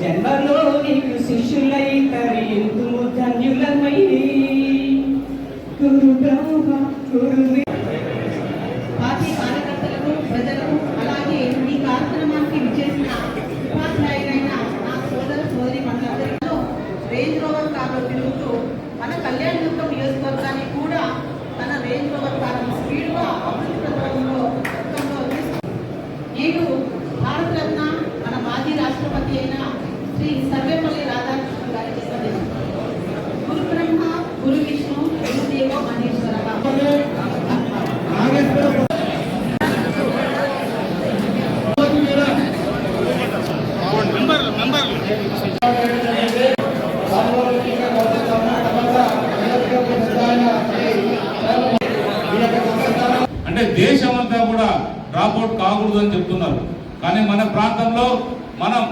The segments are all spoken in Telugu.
జన్మలో నీకు శిష్యులై తరింతుము ధన్యులమై గురు బ్రహ్మ గురు వి- నేడు భారతరత్న మన మాజీ రాష్ట్రపతి అయిన శ్రీ సర్వేపల్లి రాధాకృష్ణ గారికి సందేశం. గురు బ్రహ్మ గురు విష్ణు గురుదేవ మహేశ్వర అంటే దేశమంతా కూడా డ్రాప్అవుట్ కాకూడదు అని చెప్తున్నారు. కానీ మన ప్రాంతంలో మనం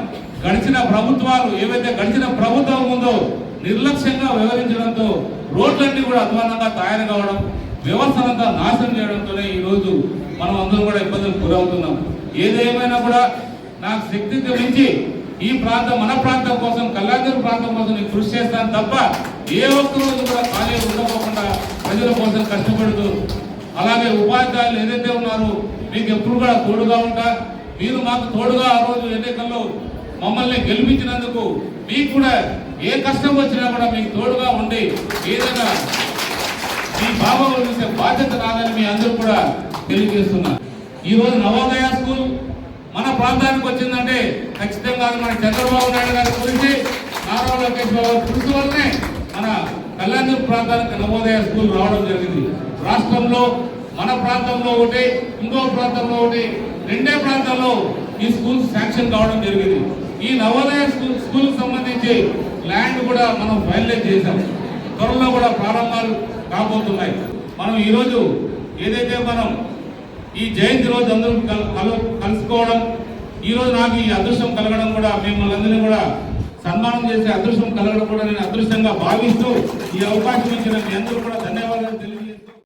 గడిచిన ప్రభుత్వాలు ఏవైతే గడిచిన ప్రభుత్వం ఉందో నిర్లక్ష్యంగా వ్యవహరించడంతో రోడ్లన్నీ కూడా అధ్వానంగా తయారు కావడం వ్యవస్థలంతా నాశనం చేయడంతోనే ఈరోజు మనం అందరం కూడా ఇబ్బందులు గురవుతున్నాం. ఏదేమైనా కూడా నాకు శక్తి మించి ఈ ప్రాంతం మన ప్రాంతం కోసం కళ్యాణ ప్రాంతం కోసం నేను కృషి చేస్తాను తప్ప ఏ ఒక్క రోజు కూడా ఖాళీ ఉండకోకుండా ప్రజల కోసం కష్టపడుతూ అలాగే ఉపాధ్యాయులు ఏదైతే ఉన్నారో మీకు ఎప్పుడు కూడా తోడుగా ఉంటా. మీరు మాకు తోడుగా ఆ రోజు ఎన్నికల్లో మమ్మల్ని గెలిపించినందుకు మీకు కూడా ఏ కష్టం వచ్చినా కూడా మీకు తోడుగా ఉండి ఏదైనా మీ బాబా చూసే బాధ్యత రాదని మీ అందరూ కూడా తెలియజేస్తున్నా. ఈ రోజు నవోదయ స్కూల్ మన ప్రాంతానికి వచ్చిందంటే ఖచ్చితంగా మన చంద్రబాబు నాయుడు గారి గురించి నారా లోకేష్ బాబు కృషి వల్లనే మన కళ్యాణ ప్రాంతానికి నవోదయ స్కూల్ రావడం జరిగింది. రాష్ట్రంలో మన ప్రాంతంలో ఒకటి ఇంకో ప్రాంతంలో ఒకటి రెండే ప్రాంతాల్లో ఈ స్కూల్ శాంక్షన్ కావడం జరిగింది. ఈ నవోదయ స్కూల్ స్కూల్ సంబంధించి ల్యాండ్ కూడా మనం ఫైనలైజ్ చేశాం. త్వరలో కూడా ప్రారంభాలు కాబోతున్నాయి. మనం ఈరోజు ఏదైతే మనం ఈ జయంతి రోజు అందరూ కల్- కలు కలుసుకోవడం ఈరోజు నాకు ఈ అదృష్టం కలగడం కూడా మిమ్మల్ని అందరినీ కూడా సన్మానం చేసే అదృష్టం కలగడం కూడా నేను అదృష్టంగా భావిస్తూ ఈ అవకాశం ఇచ్చిన మీ అందరూ కూడా ధన్యవాదాలు